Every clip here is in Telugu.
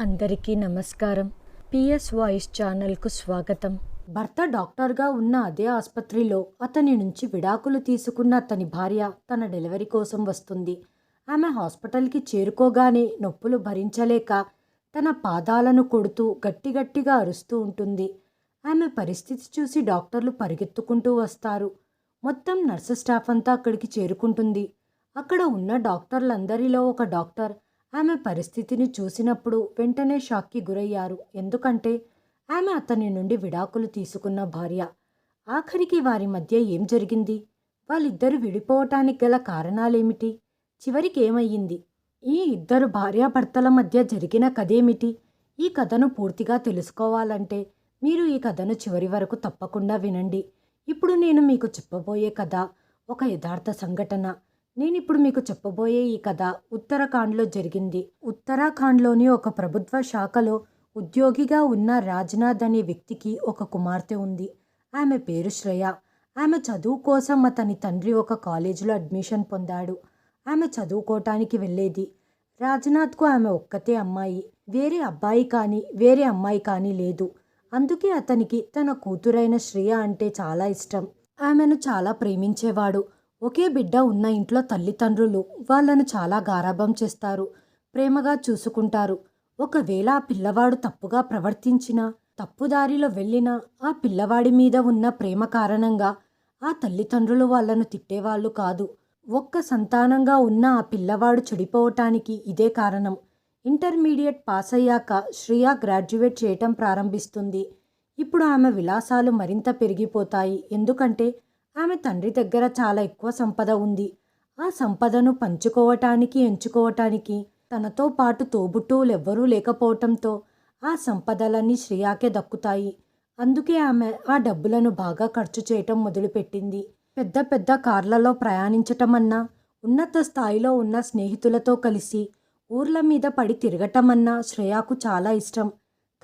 అందరికీ నమస్కారం. పిఎస్ వాయిస్ ఛానల్కు స్వాగతం. భర్త డాక్టర్గా ఉన్న అదే ఆసుపత్రిలో అతని నుంచి విడాకులు తీసుకున్న అతని భార్య తన డెలివరీ కోసం వస్తుంది. ఆమె హాస్పిటల్కి చేరుకోగానే నొప్పులు భరించలేక తన పాదాలను కొడుతూ గట్టిగట్టిగా అరుస్తూ ఉంటుంది. ఆమె పరిస్థితి చూసి డాక్టర్లు పరిగెత్తుకుంటూ వస్తారు. మొత్తం నర్సు స్టాఫ్ అంతా అక్కడికి చేరుకుంటుంది. అక్కడ ఉన్న డాక్టర్లందరిలో ఒక డాక్టర్ ఆమె పరిస్థితిని చూసినప్పుడు వెంటనే షాక్కి గురయ్యారు. ఎందుకంటే ఆమె అతని నుండి విడాకులు తీసుకున్న భార్య. ఆఖరికి వారి మధ్య ఏం జరిగింది? వాళ్ళిద్దరూ విడిపోవటానికి గల కారణాలేమిటి? చివరికి ఏమయ్యింది? ఈ ఇద్దరు భార్యాభర్తల మధ్య జరిగిన కథేమిటి? ఈ కథను పూర్తిగా తెలుసుకోవాలంటే మీరు ఈ కథను చివరి వరకు తప్పకుండా వినండి. ఇప్పుడు నేను మీకు చెప్పబోయే కథ ఒక యథార్థ సంఘటన. నేను ఇప్పుడు మీకు చెప్పబోయే ఈ కథ ఉత్తరాఖండ్లో జరిగింది. ఉత్తరాఖండ్లోని ఒక ప్రభుత్వ శాఖలో ఉద్యోగిగా ఉన్న రాజ్నాథ్ అనే వ్యక్తికి ఒక కుమార్తె ఉంది. ఆమె పేరు శ్రేయ. ఆమె చదువు కోసం అతని తండ్రి ఒక కాలేజీలో అడ్మిషన్ పొందాడు. ఆమె చదువుకోవటానికి వెళ్ళేది. రాజ్నాథ్కు ఆమె ఒక్కతే అమ్మాయి. వేరే అబ్బాయి కానీ వేరే అమ్మాయి కానీ లేదు. అందుకే అతనికి తన కూతురైన శ్రేయ అంటే చాలా ఇష్టం. ఆమెను చాలా ప్రేమించేవాడు. ఒకే బిడ్డ ఉన్న ఇంట్లో తల్లిదండ్రులు వాళ్ళను చాలా గారాభం చేస్తారు ప్రేమగా చూసుకుంటారు. ఒకవేళ ఆ పిల్లవాడు తప్పుగా ప్రవర్తించినా తప్పుదారిలో వెళ్ళినా ఆ పిల్లవాడి మీద ఉన్న ప్రేమ కారణంగా ఆ తల్లిదండ్రులు వాళ్ళను తిట్టేవాళ్ళు కాదు. ఒక్క సంతానంగా ఉన్న ఆ పిల్లవాడు చెడిపోవటానికి ఇదే కారణం. ఇంటర్మీడియట్ పాస్ అయ్యాక శ్రియా గ్రాడ్యుయేట్ చేయటం ప్రారంభిస్తుంది. ఇప్పుడు ఆమె విలాసాలు మరింత పెరిగిపోతాయి. ఎందుకంటే ఆమె తండ్రి దగ్గర చాలా ఎక్కువ సంపద ఉంది. ఆ సంపదను పంచుకోవటానికి ఎంచుకోవటానికి తనతో పాటు తోబుట్టువులెవ్వరూ లేకపోవటంతో ఆ సంపదలన్నీ శ్రేయాకే దక్కుతాయి. అందుకే ఆమె ఆ డబ్బులను బాగా ఖర్చు చేయటం మొదలుపెట్టింది. పెద్ద పెద్ద కార్లలో ప్రయాణించటమన్నా ఉన్నత స్థాయిలో ఉన్న స్నేహితులతో కలిసి ఊర్ల మీద పడి తిరగటమన్నా శ్రేయాకు చాలా ఇష్టం.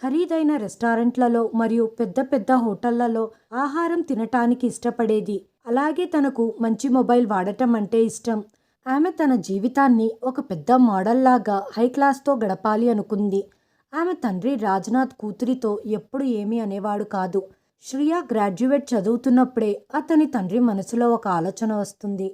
ఖరీదైన రెస్టారెంట్లలో మరియు పెద్ద పెద్ద హోటళ్ళలో ఆహారం తినటానికి ఇష్టపడేది. అలాగే తనకు మంచి మొబైల్ వాడటం అంటే ఇష్టం. ఆమె తన జీవితాన్ని ఒక పెద్ద మోడల్లాగా హై క్లాస్తో గడపాలి అనుకుంది. ఆమె తండ్రి రాజ్నాథ్ కూతురితో ఎప్పుడు ఏమీ అనేవాడు కాదు. శ్రియా గ్రాడ్యుయేట్ చదువుతున్నప్పుడే అతని తండ్రి మనసులో ఒక ఆలోచన వస్తుంది.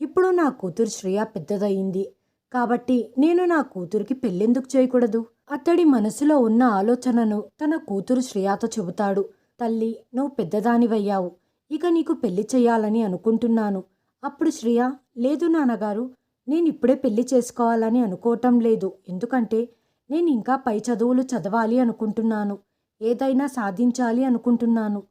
ఇప్పుడు నా కూతురు శ్రియా పెద్దదయ్యింది. కాబట్టి నేను నా కూతురికి పెళ్ళెందుకు చేయకూడదు? అతడి మనసులో ఉన్న ఆలోచనను తన కూతురు శ్రేయాతో చెబుతాడు. తల్లి నువ్వు పెద్దదానివయ్యావు. ఇక నీకు పెళ్ళి చేయాలని అనుకుంటున్నాను. అప్పుడు శ్రియ లేదు నాన్నగారు నేను ఇప్పుడే పెళ్ళి చేసుకోవాలని అనుకోవటం లేదు. ఎందుకంటే నేను ఇంకా పై చదువులు చదవాలి అనుకుంటున్నాను. ఏదైనా సాధించాలి అనుకుంటున్నాను.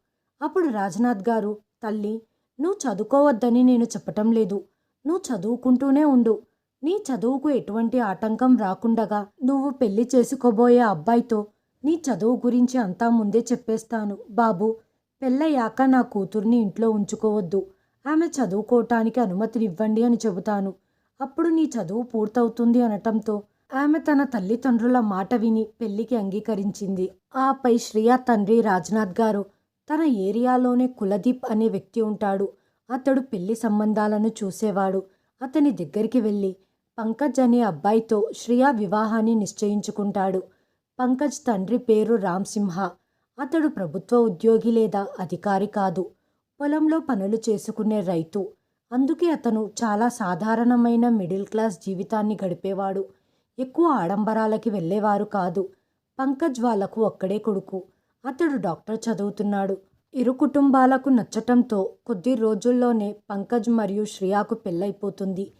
అప్పుడు రాజ్నాథ్ గారు తల్లి నువ్వు చదువుకోవద్దని నేను చెప్పటం లేదు. నువ్వు చదువుకుంటూనే ఉండు. నీ చదువుకు ఎటువంటి ఆటంకం రాకుండగా నువ్వు పెళ్ళి చేసుకోబోయే అబ్బాయితో నీ చదువు గురించి అంతా ముందే చెప్పేస్తాను. బాబు పెళ్ళయ్యాక నా కూతుర్ని ఇంట్లో ఉంచుకోవద్దు. ఆమె చదువుకోవటానికి అనుమతినివ్వండి అని చెబుతాను. అప్పుడు నీ చదువు పూర్తవుతుంది అనటంతో ఆమె తన తల్లిదండ్రుల మాట విని పెళ్ళికి అంగీకరించింది. ఆపై శ్రియా తండ్రి రాజ్నాథ్ గారు తన ఏరియాలోనే కులదీప్ అనే వ్యక్తి ఉంటాడు. అతడు పెళ్ళి సంబంధాలను చూసేవాడు. అతని దగ్గరికి వెళ్ళి పంకజ్ అనే అబ్బాయితో శ్రియా వివాహాన్ని నిశ్చయించుకుంటాడు. పంకజ్ తండ్రి పేరు రామ్సింహ అతడు ప్రభుత్వ ఉద్యోగి లేదా అధికారి కాదు. పొలంలో పనులు చేసుకునే రైతు. అందుకే అతను చాలా సాధారణమైన మిడిల్ క్లాస్ జీవితాన్ని గడిపేవాడు. ఎక్కువ ఆడంబరాలకి వెళ్ళేవారు కాదు. పంకజ్ వాళ్ళకు ఒక్కడే కొడుకు. అతడు డాక్టర్ చదువుతున్నాడు. ఇరు కుటుంబాలకు నచ్చటంతో కొద్ది రోజుల్లోనే పంకజ్ మరియు శ్రియాకు పెళ్ళైపోతుంది.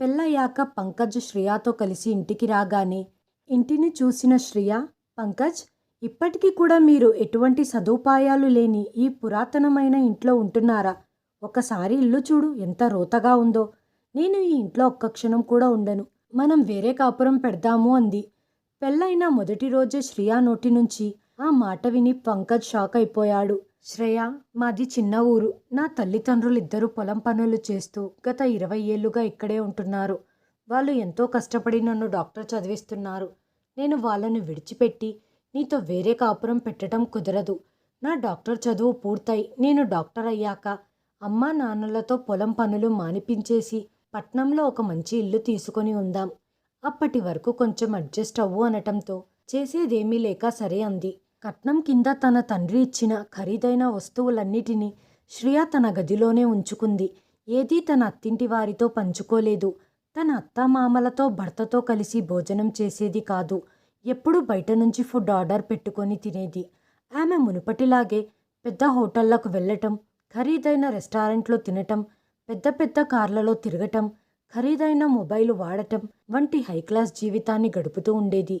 పెళ్ళయ్యాక పంకజ్ శ్రియాతో కలిసి ఇంటికి రాగానే ఇంటిని చూసిన శ్రియ పంకజ్ ఇప్పటికీ కూడా మీరు ఎటువంటి సదుపాయాలు లేని ఈ పురాతనమైన ఇంట్లో ఉంటున్నారా? ఒకసారి ఇల్లు చూడు ఎంత రోతగా ఉందో. నేను ఈ ఇంట్లో ఒక్క క్షణం కూడా ఉండను. మనం వేరే కాపురం పెడదాము అంది. పెళ్ళైన మొదటి రోజే శ్రియా నోటి నుంచి ఆ మాట విని పంకజ్ షాక్ అయిపోయాడు. శ్రేయ మాది చిన్న ఊరు. నా తల్లిదండ్రులు ఇద్దరు పొలం పనులు చేస్తూ గత ఇరవై ఏళ్ళుగా ఇక్కడే ఉంటున్నారు. వాళ్ళు ఎంతో కష్టపడి నన్ను డాక్టర్ చదివిస్తున్నారు. నేను వాళ్ళను విడిచిపెట్టి నీతో వేరే కాపురం పెట్టడం కుదరదు. నా డాక్టర్ చదువు పూర్తయి నేను డాక్టర్ అయ్యాక అమ్మా నాన్నలతో పొలం పనులు మానిపించేసి పట్నంలో ఒక మంచి ఇల్లు తీసుకొని ఉందాం. అప్పటి వరకు కొంచెం అడ్జస్ట్ అవ్వు అనటంతో చేసేదేమీ లేక సరే అంది. కట్నం కింద తన తండ్రి ఇచ్చిన ఖరీదైన వస్తువులన్నిటినీ శ్రియ తన గదిలోనే ఉంచుకుంది. ఏదీ తన అత్తింటి వారితో పంచుకోలేదు. తన అత్తమామలతో భర్తతో కలిసి భోజనం చేసేది కాదు. ఎప్పుడూ బయట నుంచి ఫుడ్ ఆర్డర్ పెట్టుకొని తినేది. ఆమె మునుపటిలాగే పెద్ద హోటళ్ళకు వెళ్ళటం ఖరీదైన రెస్టారెంట్లో తినటం పెద్ద పెద్ద కార్లలో తిరగటం ఖరీదైన మొబైల్ వాడటం వంటి హైక్లాస్ జీవితాన్ని గడుపుతూ ఉండేది.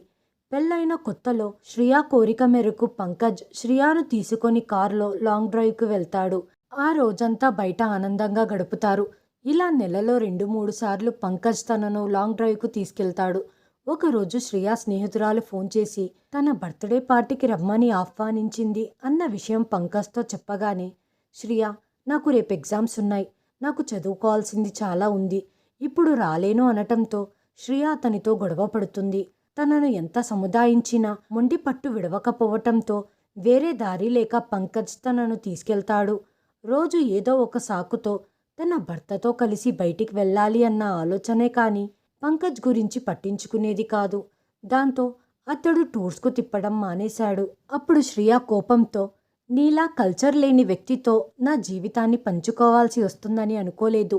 పెళ్ళైన కొత్తలో శ్రియా కోరిక మేరకు పంకజ్ శ్రియాను తీసుకొని కారులో లాంగ్ డ్రైవ్కి వెళ్తాడు. ఆ రోజంతా బయట ఆనందంగా గడుపుతారు. ఇలా నెలలో రెండు మూడు సార్లు పంకజ్ తనను లాంగ్ డ్రైవ్కు తీసుకెళ్తాడు. ఒకరోజు శ్రియా స్నేహితురాలు ఫోన్ చేసి తన బర్త్డే పార్టీకి రమ్మని ఆహ్వానించింది అన్న విషయం పంకజ్తో చెప్పగానే శ్రియా నాకు రేపు ఎగ్జామ్స్ ఉన్నాయి. నాకు చదువుకోవాల్సింది చాలా ఉంది. ఇప్పుడు రాలేను అనటంతో శ్రియా అతనితో గొడవ పడుతుంది. తనను ఎంత సముదాయించినా మొండి పట్టు విడవకపోవటంతో వేరే దారి లేక పంకజ్ తనను తీసుకెళ్తాడు. రోజు ఏదో ఒక సాకుతో తన భర్తతో కలిసి బయటికి వెళ్ళాలి అన్న ఆలోచనే కానీ పంకజ్ గురించి పట్టించుకునేది కాదు. దాంతో అతడు టూర్స్కు తిప్పడం మానేశాడు. అప్పుడు శ్రియా కోపంతో నీలా కల్చర్ లేని వ్యక్తితో నా జీవితాన్ని పంచుకోవాల్సి వస్తుందని అనుకోలేదు.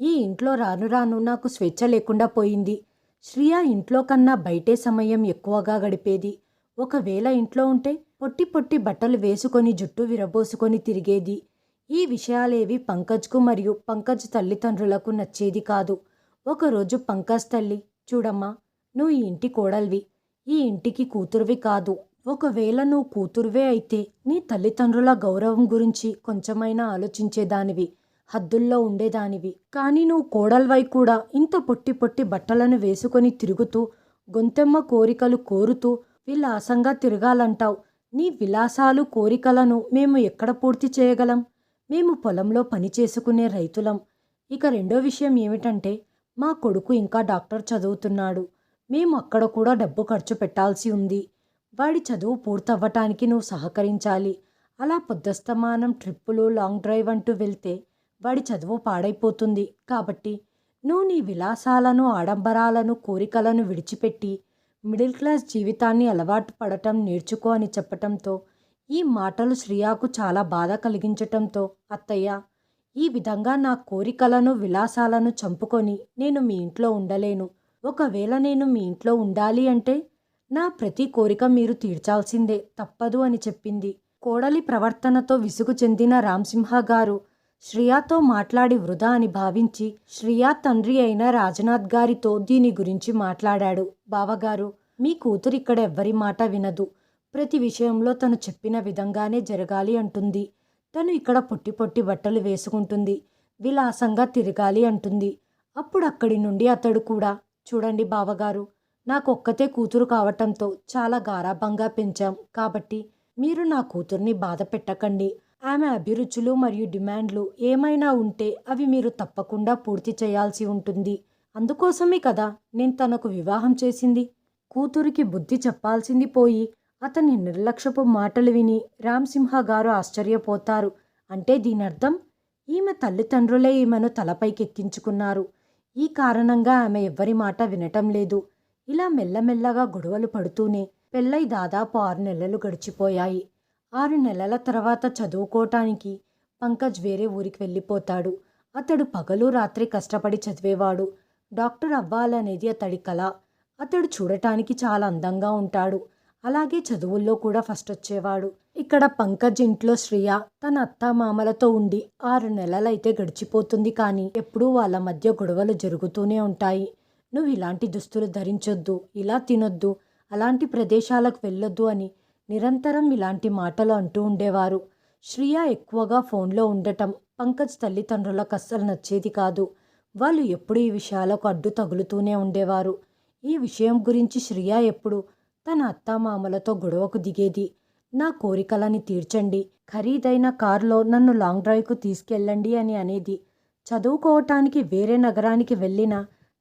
ఈ ఇంట్లో రాను రాను నాకు స్వేచ్ఛ లేకుండా పోయింది. శ్రియా ఇంట్లో కన్నా బయటే సమయం ఎక్కువగా గడిపేది. ఒకవేళ ఇంట్లో ఉంటే పొట్టి పొట్టి బట్టలు వేసుకొని జుట్టు విరబోసుకొని తిరిగేది. ఈ విషయాలేవి పంకజ్కు మరియు పంకజ్ తల్లిదండ్రులకు నచ్చేది కాదు. ఒకరోజు పంకజ్ తల్లి చూడమ్మా నువ్వు ఈ ఇంటి కోడల్వి. ఈ ఇంటికి కూతురువి కాదు. ఒకవేళ నువ్వు కూతురువే అయితే నీ తల్లిదండ్రుల గౌరవం గురించి కొంచెమైనా ఆలోచించేదానివి. హద్దుల్లో ఉండేదానివి. కానీ నువ్వు కోడల్వై కూడా ఇంత పొట్టి పొట్టి బట్టలను వేసుకొని తిరుగుతూ గొంతెమ్మ కోరికలు కోరుతూ విలాసంగా తిరగాలంటావు. నీ విలాసాలు కోరికలను మేము ఎక్కడ పూర్తి చేయగలం? మేము పొలంలో పని చేసుకునే రైతులం. ఇక రెండో విషయం ఏమిటంటే మా కొడుకు ఇంకా డాక్టర్ చదువుతున్నాడు. మేము అక్కడ కూడా డబ్బు ఖర్చు పెట్టాల్సి ఉంది. వాడి చదువు పూర్తవ్వటానికి నువ్వు సహకరించాలి. అలా పొద్దస్తమానం ట్రిప్పులు లాంగ్ డ్రైవ్ అంటూ వెళ్తే వాడి చదువు పాడైపోతుంది. కాబట్టి నువ్వు నీ విలాసాలను ఆడంబరాలను కోరికలను విడిచిపెట్టి మిడిల్ క్లాస్ జీవితాన్ని అలవాటు పడటం నేర్చుకో అని చెప్పటంతో ఈ మాటలు శ్రియాకు చాలా బాధ కలిగించటంతో అత్తయ్య ఈ విధంగా నా కోరికలను విలాసాలను చంపుకొని నేను మీ ఇంట్లో ఉండలేను. ఒకవేళ నేను మీ ఇంట్లో ఉండాలి అంటే నా ప్రతి కోరిక మీరు తీర్చాల్సిందే తప్పదు అని చెప్పింది. కోడలి ప్రవర్తనతో విసుగు చెందిన రామ్సింహ గారు శ్రియాతో మాట్లాడి వృధా అని భావించి శ్రియా తండ్రి అయిన రాజనాథ్ గారితో దీని గురించి మాట్లాడాడు. బావగారు మీ కూతురు ఇక్కడ ఎవ్వరి మాట వినదు. ప్రతి విషయంలో తను చెప్పిన విధంగానే జరగాలి అంటుంది. తను ఇక్కడ పొట్టి పొట్టి బట్టలు వేసుకుంటుంది. విలాసంగా తిరగాలి అంటుంది. అప్పుడు అక్కడి నుండి అతడు కూడా చూడండి బావగారు నాకొక్కతే కూతురు కావటంతో చాలా గారాభంగా పెంచాం. కాబట్టి మీరు నా కూతుర్ని బాధ పెట్టకండి. ఆమె అభిరుచులు మరియు డిమాండ్లు ఏమైనా ఉంటే అవి మీరు తప్పకుండా పూర్తి చేయాల్సి ఉంటుంది. అందుకోసమే కదా నేను తనకు వివాహం చేసింది. కూతురికి బుద్ధి చెప్పాల్సింది పోయి అతని నిర్లక్ష్యపు మాటలు విని రామ్సింహ గారు ఆశ్చర్యపోతారు. అంటే దీని అర్థం ఈమె తల్లిదండ్రులే ఈమెను తలపైకెక్కించుకున్నారు. ఈ కారణంగా ఆమె ఎవ్వరి మాట వినటం లేదు. ఇలా మెల్లమెల్లగా గొడవలు పడుతూనే పెళ్ళై దాదాపు ఆరు నెలలు గడిచిపోయాయి. ఆరు నెలల తర్వాత చదువుకోవటానికి పంకజ్ వేరే ఊరికి వెళ్ళిపోతాడు. అతడు పగలు రాత్రి కష్టపడి చదివేవాడు. డాక్టర్ అవ్వాలనేది అతడి కళ అతడు చూడటానికి చాలా అందంగా ఉంటాడు. అలాగే చదువుల్లో కూడా ఫస్ట్ వచ్చేవాడు. ఇక్కడ పంకజ్ ఇంట్లో శ్రియ తన అత్త మామలతో ఉండి ఆరు నెలలైతే గడిచిపోతుంది కానీ ఎప్పుడూ వాళ్ళ మధ్య గొడవలు జరుగుతూనే ఉంటాయి. నువ్వు ఇలాంటి దుస్తులు ధరించొద్దు ఇలా తినొద్దు అలాంటి ప్రదేశాలకు వెళ్ళొద్దు అని నిరంతరం ఇలాంటి మాటలు అంటూ ఉండేవారు. శ్రియ ఎక్కువగా ఫోన్లో ఉండటం పంకజ్ తల్లిదండ్రులకు అస్సలు నచ్చేది కాదు. వాళ్ళు ఎప్పుడు ఈ విషయాలకు అడ్డు తగులుతూనే ఉండేవారు. ఈ విషయం గురించి శ్రియ ఎప్పుడు తన అత్తామామలతో గొడవకు దిగేది నా కోరికలని తీర్చండి ఖరీదైన కారులో నన్ను లాంగ్ డ్రైవ్కు తీసుకెళ్ళండి అని అనేది. చదువుకోవటానికి వేరే నగరానికి వెళ్ళిన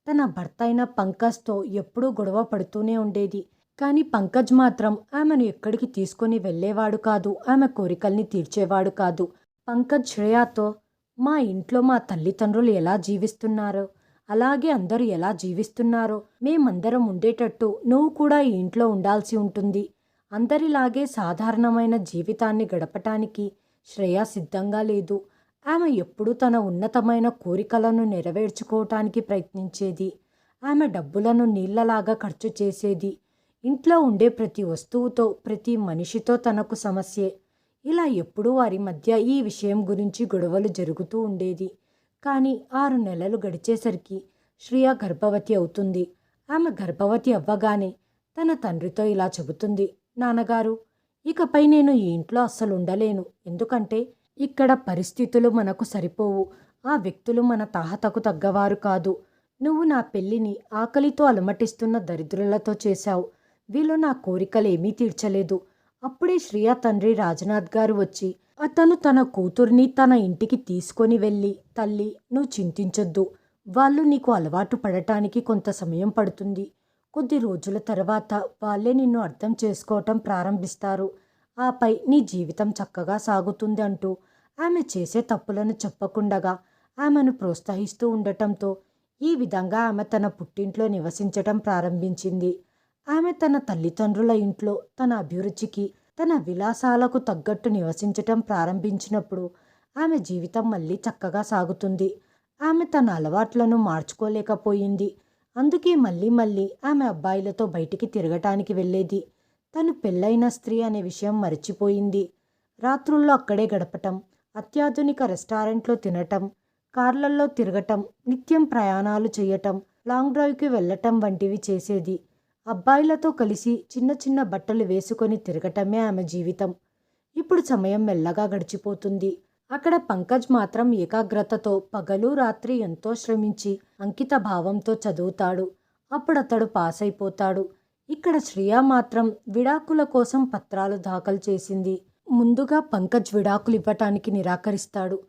తన భర్త అయిన పంకజ్తో ఎప్పుడూ గొడవ పడుతూనే ఉండేది. కానీ పంకజ్ మాత్రం ఆమెను ఎక్కడికి తీసుకొని వెళ్ళేవాడు కాదు ఆమె కోరికల్ని తీర్చేవాడు కాదు. పంకజ్ శ్రేయాతో మా ఇంట్లో మా తల్లిదండ్రులు ఎలా జీవిస్తున్నారో అలాగే అందరూ ఎలా జీవిస్తున్నారో మేమందరం ఉండేటట్టు నువ్వు కూడా ఈ ఇంట్లో ఉండాల్సి ఉంటుంది. అందరిలాగే సాధారణమైన జీవితాన్ని గడపటానికి శ్రేయ సిద్ధంగా లేదు. ఆమె ఎప్పుడూ తన ఉన్నతమైన కోరికలను నెరవేర్చుకోవటానికి ప్రయత్నించేది. ఆమె డబ్బులను నీళ్ళలాగా ఖర్చు చేసేది. ఇంట్లో ఉండే ప్రతి వస్తువుతో ప్రతి మనిషితో తనకు సమస్యే. ఇలా ఎప్పుడూ వారి మధ్య ఈ విషయం గురించి గొడవలు జరుగుతూ ఉండేది. కానీ ఆరు నెలలు గడిచేసరికి శ్రియ గర్భవతి అవుతుంది. ఆమె గర్భవతి అవ్వగానే తన తండ్రితో ఇలా చెబుతుంది నాన్నగారు ఇకపై నేను ఈ ఇంట్లో అస్సలు ఉండలేను. ఎందుకంటే ఇక్కడ పరిస్థితులు మనకు సరిపోవు. ఆ వ్యక్తులు మన తాహతకు తగ్గవారు కాదు. నువ్వు నా పెళ్ళిని ఆకలితో అలమటిస్తున్న దరిద్రులతో చేశావు. వీళ్ళు నా కోరికలేమీ తీర్చలేదు. అప్పుడే శ్రియ తండ్రి రాజనాథ్ గారు వచ్చి అతను తన కూతుర్ని తన ఇంటికి తీసుకొని వెళ్ళి తల్లి నువ్వు చింతించొద్దు. వాళ్ళు నీకు అలవాటు పడటానికి కొంత సమయం పడుతుంది. కొద్ది రోజుల తర్వాత వాళ్ళే నిన్ను అర్థం చేసుకోవటం ప్రారంభిస్తారు. ఆపై నీ జీవితం చక్కగా సాగుతుంది అంటూ ఆమె చేసే తప్పులను చెప్పకుండగా ఆమెను ప్రోత్సహిస్తూ ఉండటంతో ఈ విధంగా ఆమె తన పుట్టింట్లో నివసించటం ప్రారంభించింది. ఆమె తన తల్లిదండ్రుల ఇంట్లో తన అభిరుచికి తన విలాసాలకు తగ్గట్టు నివసించటం ప్రారంభించినప్పుడు ఆమె జీవితం మళ్ళీ చక్కగా సాగుతుంది. ఆమె తన అలవాట్లను మార్చుకోలేకపోయింది. అందుకే మళ్ళీ మళ్ళీ ఆమె అబ్బాయిలతో బయటికి తిరగటానికి వెళ్ళేది. తను పెళ్ళైన స్త్రీ అనే విషయం మర్చిపోయింది. రాత్రుల్లో అక్కడే గడపటం అత్యాధునిక రెస్టారెంట్లో తినటం కార్లల్లో తిరగటం నిత్యం ప్రయాణాలు చేయటం లాంగ్ డ్రైవ్కి వెళ్ళటం వంటివి చేసేది. అబ్బాయిలతో కలిసి చిన్న చిన్న బట్టలు వేసుకొని తిరగటమే ఆమె జీవితం. ఇప్పుడు సమయం మెల్లగా గడిచిపోతుంది. అక్కడ పంకజ్ మాత్రం ఏకాగ్రతతో పగలు రాత్రి ఎంతో శ్రమించి అంకిత భావంతో చదువుతాడు. అప్పుడు అతడు పాస్ అయిపోతాడు ఇక్కడ శ్రియ మాత్రం విడాకుల కోసం పత్రాలు దాఖలు చేసింది. ముందుగా పంకజ్ విడాకులు ఇవ్వటానికి నిరాకరిస్తాడు.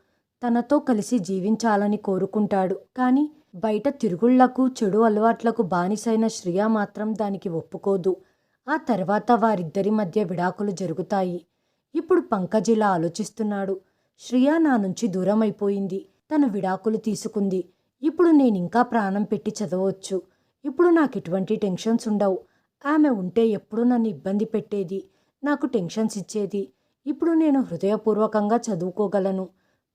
తనతో కలిసి జీవించాలని కోరుకుంటాడు. కానీ బయట తిరుగుళ్ళకు చెడు అలవాట్లకు బానిసైన శ్రియ మాత్రం దానికి ఒప్పుకోదు. ఆ తర్వాత వారిద్దరి మధ్య విడాకులు జరుగుతాయి. ఇప్పుడు పంకజ్ ఇలా ఆలోచిస్తున్నాడు. శ్రియ నా నుంచి దూరం అయిపోయింది తను విడాకులు తీసుకుంది. ఇప్పుడు నేను ఇంకా ప్రాణం పెట్టి చదవచ్చు. ఇప్పుడు నాకు ఎటువంటి టెన్షన్స్ ఉండవు. ఆమె ఉంటే ఎప్పుడూ నన్ను ఇబ్బంది పెట్టేది. నాకు టెన్షన్స్ ఇచ్చేది. ఇప్పుడు నేను హృదయపూర్వకంగా చదువుకోగలను.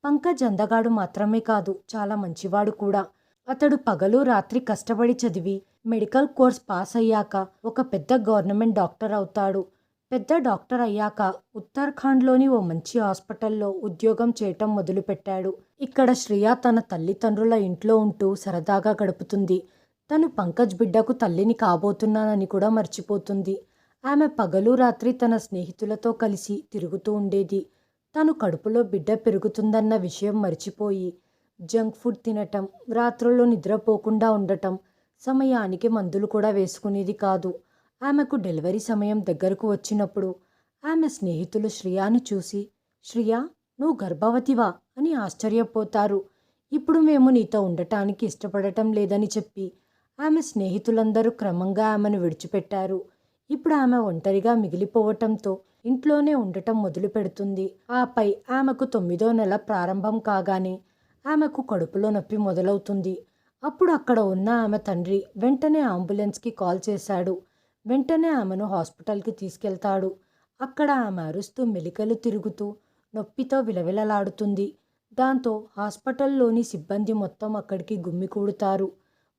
పంకజ్ అందగాడు మాత్రమే కాదు. చాలా మంచివాడు కూడా. అతడు పగలు రాత్రి కష్టపడి చదివి మెడికల్ కోర్స్ పాస్ అయ్యాక ఒక పెద్ద గవర్నమెంట్ డాక్టర్ అవుతాడు. పెద్ద డాక్టర్ అయ్యాక ఉత్తరాఖండ్లోని ఓ మంచి హాస్పిటల్లో ఉద్యోగం చేయటం మొదలుపెట్టాడు. ఇక్కడ శ్రియ తన తల్లిదండ్రుల ఇంట్లో ఉంటూ సరదాగా గడుపుతుంది. తను పంకజ్ బిడ్డకు తల్లిని కాబోతున్నానని కూడా మర్చిపోతుంది. ఆమె పగలు రాత్రి తన స్నేహితులతో కలిసి తిరుగుతూ ఉండేది. తను కడుపులో బిడ్డ పెరుగుతుందన్న విషయం మర్చిపోయి జంక్ ఫుడ్ తినటం రాత్రుల్లో నిద్రపోకుండా ఉండటం సమయానికి మందులు కూడా వేసుకునేది కాదు. ఆమెకు డెలివరీ సమయం దగ్గరకు వచ్చినప్పుడు ఆమె స్నేహితులు శ్రియాను చూసి శ్రియా నువ్వు గర్భవతివా? అని ఆశ్చర్యపోతారు. ఇప్పుడు మేము నీతో ఉండటానికి ఇష్టపడటం లేదని చెప్పి ఆమె స్నేహితులందరూ క్రమంగా ఆమెను విడిచిపెట్టారు. ఇప్పుడు ఆమె ఒంటరిగా మిగిలిపోవటంతో ఇంట్లోనే ఉండటం మొదలు పెడుతుంది ఆపై ఆమెకు తొమ్మిదో నెల ప్రారంభం కాగానే ఆమెకు కడుపులో నొప్పి మొదలవుతుంది. అప్పుడు అక్కడ ఉన్న ఆమె తండ్రి వెంటనే అంబులెన్స్కి కాల్ చేశాడు. వెంటనే ఆమెను హాస్పిటల్కి తీసుకెళ్తాడు. అక్కడ ఆమె అరుస్తూ మెలికలు తిరుగుతూ నొప్పితో విలవిలలాడుతుంది. దాంతో హాస్పిటల్లోని సిబ్బంది మొత్తం అక్కడికి గుమ్మికూడుతారు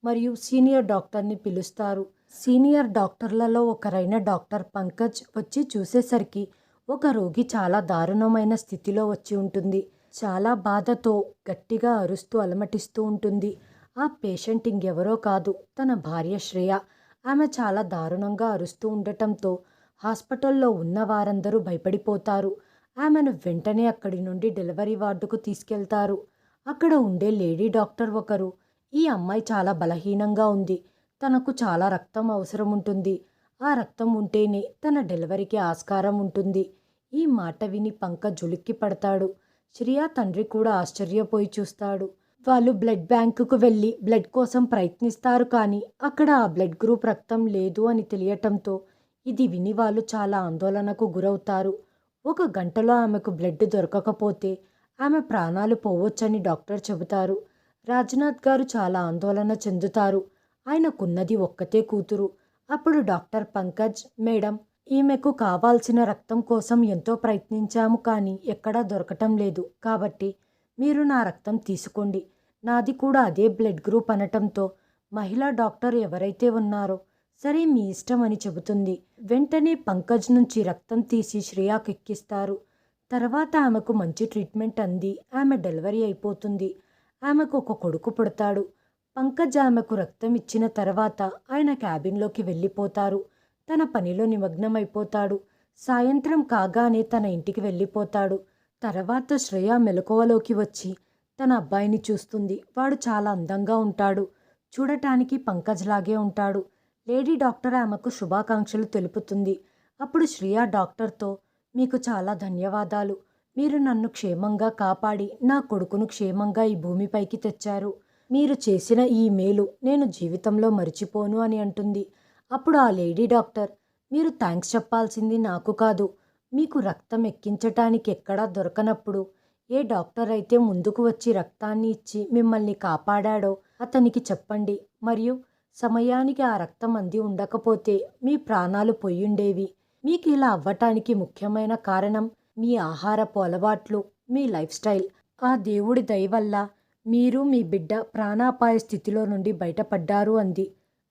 మరియు సీనియర్ డాక్టర్ని పిలుస్తారు. సీనియర్ డాక్టర్లలో ఒకరైన డాక్టర్ పంకజ్ వచ్చి చూసేసరికి ఒక రోగి చాలా దారుణమైన స్థితిలో వచ్చి ఉంటుంది. చాలా బాధతో గట్టిగా అరుస్తూ అలమటిస్తూ ఉంటుంది. ఆ పేషెంట్ ఇంకెవరో కాదు తన భార్య శ్రేయ. ఆమె చాలా దారుణంగా అరుస్తూ ఉండటంతో హాస్పిటల్లో ఉన్న వారందరూ భయపడిపోతారు. ఆమెను వెంటనే అక్కడి నుండి డెలివరీ వార్డుకు తీసుకెళ్తారు. అక్కడ ఉండే లేడీ డాక్టర్ ఒకరు ఈ అమ్మాయి చాలా బలహీనంగా ఉంది. తనకు చాలా రక్తం అవసరం ఉంటుంది. ఆ రక్తం ఉంటేనే తన డెలివరీకి ఆస్కారం ఉంటుంది. ఈ మాట విని పంక జులిక్కి పడతాడు. శ్రియా తండ్రి కూడా ఆశ్చర్యపోయి చూస్తాడు. వాళ్ళు బ్లడ్ బ్యాంకుకు వెళ్ళి బ్లడ్ కోసం ప్రయత్నిస్తారు కానీ అక్కడ ఆ బ్లడ్ గ్రూప్ రక్తం లేదు అని తెలియటంతో ఇది విని వాళ్ళు చాలా ఆందోళనకు గురవుతారు. ఒక గంటలో ఆమెకు బ్లడ్ దొరకకపోతే ఆమె ప్రాణాలు పోవచ్చని డాక్టర్ చెబుతారు. రాజ్నాథ్ గారు చాలా ఆందోళన చెందుతారు. ఆయనకున్నది ఒక్కతే కూతురు. అప్పుడు డాక్టర్ పంకజ్ మేడం ఈమెకు కావాల్సిన రక్తం కోసం ఎంతో ప్రయత్నించాము కానీ ఎక్కడా దొరకటం లేదు. కాబట్టి మీరు నా రక్తం తీసుకోండి. నాది కూడా అదే బ్లడ్ గ్రూప్ అనటంతో మహిళా డాక్టర్ ఎవరైతే ఉన్నారో సరే మీ ఇష్టం అని చెబుతుంది. వెంటనే పంకజ్ నుంచి రక్తం తీసి శ్రేయాకు ఎక్కిస్తారు. తర్వాత ఆమెకు మంచి ట్రీట్మెంట్ అంది. ఆమె డెలివరీ అయిపోతుంది. ఆమెకు ఒక కొడుకు పుడతాడు. పంకజ్ ఆమెకు రక్తం ఇచ్చిన తర్వాత ఆయన క్యాబిన్లోకి వెళ్ళిపోతారు. తన పనిలో నిమగ్నమైపోతాడు. సాయంత్రం కాగానే తన ఇంటికి వెళ్ళిపోతాడు. తర్వాత శ్రేయ మెలకువలోకి వచ్చి తన అబ్బాయిని చూస్తుంది. వాడు చాలా అందంగా ఉంటాడు. చూడటానికి పంకజ్ లాగే ఉంటాడు. లేడీ డాక్టర్ ఆమెకు శుభాకాంక్షలు తెలుపుతుంది. అప్పుడు శ్రేయ డాక్టర్తో మీకు చాలా ధన్యవాదాలు. మీరు నన్ను క్షేమంగా కాపాడి నా కొడుకును క్షేమంగా ఈ భూమిపైకి తెచ్చారు. మీరు చేసిన ఈ మేలు నేను జీవితంలో మర్చిపోను అని అంటుంది. అప్పుడు ఆ లేడీ డాక్టర్ మీరు థ్యాంక్స్ చెప్పాల్సింది నాకు కాదు మీకు రక్తం ఎక్కించటానికి ఎక్కడా దొరకనప్పుడు ఏ డాక్టర్ అయితే ముందుకు వచ్చి రక్తాన్ని ఇచ్చి మిమ్మల్ని కాపాడాడో అతనికి చెప్పండి. మరియు సమయానికి ఆ రక్తం అంది ఉండకపోతే మీ ప్రాణాలు పొయ్యుండేవి మీకు ఇలా అవ్వటానికి ముఖ్యమైన కారణం మీ ఆహారపు అలవాట్లు మీ లైఫ్ స్టైల్. ఆ దేవుడి దయ వల్ల మీరు మీ బిడ్డ ప్రాణాపాయ స్థితిలో నుండి బయటపడ్డారు అంది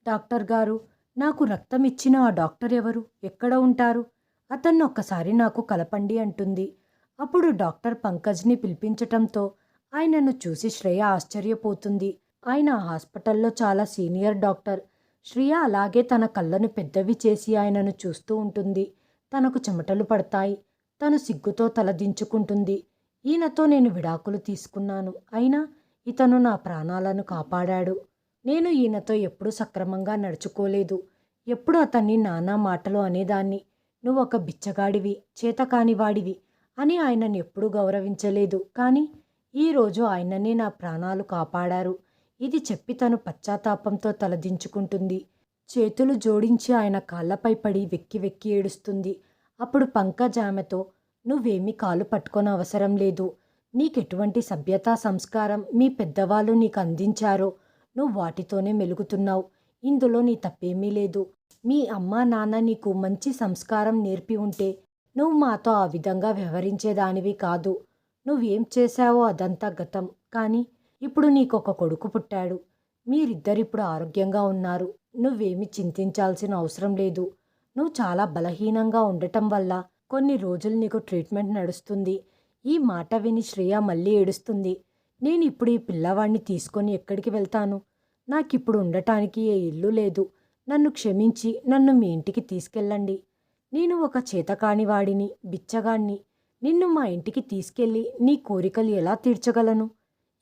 డాక్టర్ గారు. నాకు రక్తం ఇచ్చిన ఆ డాక్టర్ ఎవరు? ఎక్కడ ఉంటారు? అతన్ని ఒక్కసారి నాకు కలపండి అంటుంది. అప్పుడు డాక్టర్ పంకజ్ని పిలిపించటంతో ఆయనను చూసి శ్రేయ ఆశ్చర్యపోతుంది. ఆయన హాస్పిటల్లో చాలా సీనియర్ డాక్టర్. శ్రేయ అలాగే తన కళ్ళను పెద్దవి చేసి ఆయనను చూస్తూ ఉంటుంది. తనకు చెమటలు పడతాయి. తను సిగ్గుతో తలదించుకుంటుంది ఈయనతో నేను విడాకులు తీసుకున్నాను. అయినా ఇతను నా ప్రాణాలను కాపాడాడు. నేను ఈయనతో ఎప్పుడూ సక్రమంగా నడుచుకోలేదు. ఎప్పుడు అతన్ని నానా మాటలు అనేదాన్ని. నువ్వు ఒక బిచ్చగాడివి చేతకానివాడివి అని ఆయనను ఎప్పుడూ గౌరవించలేదు. కానీ ఈరోజు ఆయననే నా ప్రాణాలు కాపాడారు. ఇది చెప్పి తను పశ్చాత్తాపంతో తలదించుకుంటుంది. చేతులు జోడించి ఆయన కాళ్ళపై పడి వెక్కి వెక్కి ఏడుస్తుంది. అప్పుడు పంకజ్ ఆమెతో నువ్వేమీ కాలు పట్టుకొని అవసరం లేదు. నీకెటువంటి సభ్యతా సంస్కారం మీ పెద్దవాళ్ళు నీకు అందించారో నువ్వు వాటితోనే మెలుగుతున్నావు. ఇందులో నీ తప్పేమీ లేదు. మీ అమ్మా నాన్న నీకు మంచి సంస్కారం నేర్పి ఉంటే నువ్వు మాతో ఆ విధంగా వ్యవహరించేదానివి కాదు. నువ్వేం చేశావో అదంతా గతం. కానీ ఇప్పుడు నీకొక కొడుకు పుట్టాడు. మీరిద్దరిప్పుడు ఆరోగ్యంగా ఉన్నారు. నువ్వేమి చింతించాల్సిన అవసరం లేదు. నువ్వు చాలా బలహీనంగా ఉండటం వల్ల కొన్ని రోజులు నీకు ట్రీట్మెంట్ నడుస్తుంది. ఈ మాట విని శ్రేయ మళ్ళీ ఏడుస్తుంది. నేను ఇప్పుడు ఈ పిల్లవాడిని తీసుకొని ఎక్కడికి వెళ్తాను? నాకిప్పుడు ఉండటానికి ఏ ఇల్లు లేదు. నన్ను క్షమించి నన్ను మీ ఇంటికి తీసుకెళ్ళండి. నేను ఒక చేతకాని వాడిని బిచ్చగాణ్ణి. నిన్ను మా ఇంటికి తీసుకెళ్ళి నీ కోరికలు ఎలా తీర్చగలను?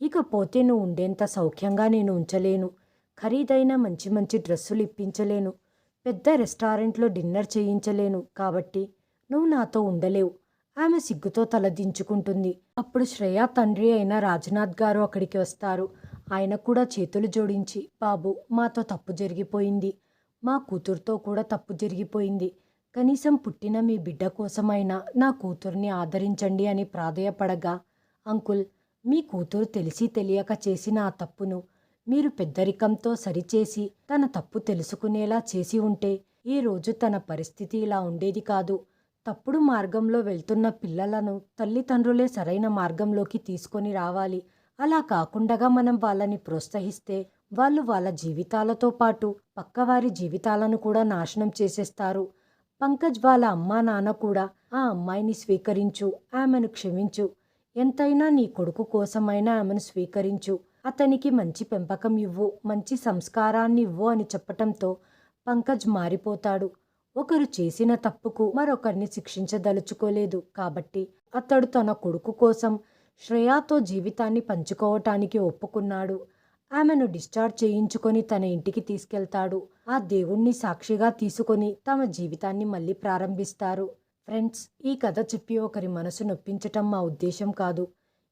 ఇకపోతే నువ్వు ఉండేంత సౌఖ్యంగా నేను ఉంచలేను. ఖరీదైన మంచి మంచి డ్రెస్సులు ఇప్పించలేను. పెద్ద రెస్టారెంట్లో డిన్నర్ చేయించలేను కాబట్టి నువ్వు నాతో ఉండలేవు. ఆమె సిగ్గుతో తలదించుకుంటుంది. అప్పుడు శ్రేయ తండ్రి అయిన రాజ్నాథ్ గారు అక్కడికి వస్తారు. ఆయన కూడా చేతులు జోడించి బాబు మాతో తప్పు జరిగిపోయింది. మా కూతురుతో కూడా తప్పు జరిగిపోయింది. కనీసం పుట్టిన మీ బిడ్డ కోసమైనా నా కూతుర్ని ఆదరించండి అని ప్రాధేయపడగా అంకుల్ మీ కూతురు తెలిసి తెలియక చేసిన ఆ తప్పును మీరు పెద్దరికంతో సరిచేసి తన తప్పు తెలుసుకునేలా చేసి ఉంటే ఈ రోజు తన పరిస్థితి ఇలా ఉండేది కాదు. తప్పుడు మార్గంలో వెళ్తున్న పిల్లలను తల్లిదండ్రులే సరైన మార్గంలోకి తీసుకొని రావాలి. అలా కాకుండా మనం వాళ్ళని ప్రోత్సహిస్తే వాళ్ళు వాళ్ళ జీవితాలతో పాటు పక్కవారి జీవితాలను కూడా నాశనం చేసేస్తారు. పంకజ్ వాళ్ళ అమ్మా నాన్న కూడా ఆ అమ్మాయిని స్వీకరించు ఆమెను క్షమించు. ఎంతైనా నీ కొడుకు కోసమైనా ఆమెను స్వీకరించు. అతనికి మంచి పెంపకం ఇవ్వు మంచి సంస్కారాన్ని ఇవ్వు అని చెప్పటంతో పంకజ్ మారిపోతాడు. ఒకరు చేసిన తప్పుకు మరొకరిని శిక్షించదలుచుకోలేదు. కాబట్టి అతడు తన కొడుకు కోసం శ్రేయాతో జీవితాన్ని పంచుకోవటానికి ఒప్పుకున్నాడు. ఆమెను డిశ్చార్జ్ చేయించుకొని తన ఇంటికి తీసుకెళ్తాడు. ఆ దేవుణ్ణి సాక్షిగా తీసుకొని తమ జీవితాన్ని మళ్ళీ ప్రారంభిస్తారు. ఫ్రెండ్స్ ఈ కథ చెప్పి ఒకరి మనసు నొప్పించటం మా ఉద్దేశం కాదు.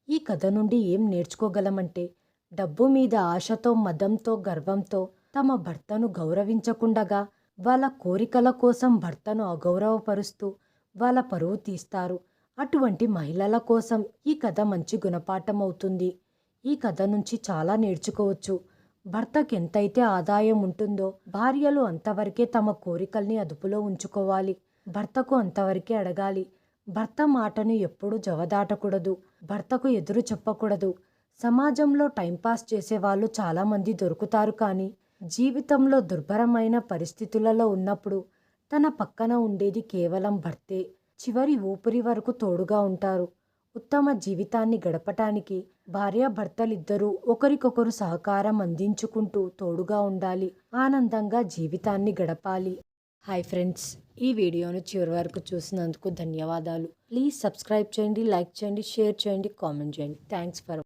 ఈ కథ నుండి ఏం నేర్చుకోగలమంటే డబ్బు మీద ఆశతో మదంతో గర్వంతో తమ భర్తను గౌరవించకుండగా వాళ్ళ కోరికల కోసం భర్తను అగౌరవపరుస్తూ వాళ్ళ పరువు తీస్తారు. అటువంటి మహిళల కోసం ఈ కథ మంచి గుణపాఠం అవుతుంది ఈ కథ నుంచి చాలా నేర్చుకోవచ్చు. భర్తకు ఎంతైతే ఆదాయం ఉంటుందో భార్యలు అంతవరకే తమ కోరికల్ని అదుపులో ఉంచుకోవాలి. భర్తకు అంతవరకే అడగాలి. భర్త మాటను ఎప్పుడూ జవదాటకూడదు. భర్తకు ఎదురు చెప్పకూడదు. సమాజంలో టైంపాస్ చేసేవాళ్ళు చాలామంది దొరుకుతారు కానీ జీవితంలో దుర్భరమైన పరిస్థితులలో ఉన్నప్పుడు తన పక్కన ఉండేది కేవలం భర్తే. చివరి ఊపిరి వరకు తోడుగా ఉంటారు. ఉత్తమ జీవితాన్ని గడపటానికి భార్యాభర్తలిద్దరూ ఒకరికొకరు సహకారం అందించుకుంటూ తోడుగా ఉండాలి. ఆనందంగా జీవితాన్ని గడపాలి. హాయ్ ఫ్రెండ్స్ ఈ వీడియోను చివరి వరకు చూసినందుకు ధన్యవాదాలు. ప్లీజ్ సబ్స్క్రైబ్ చేయండి లైక్ చేయండి షేర్ చేయండి కామెంట్ చేయండి. Thanks for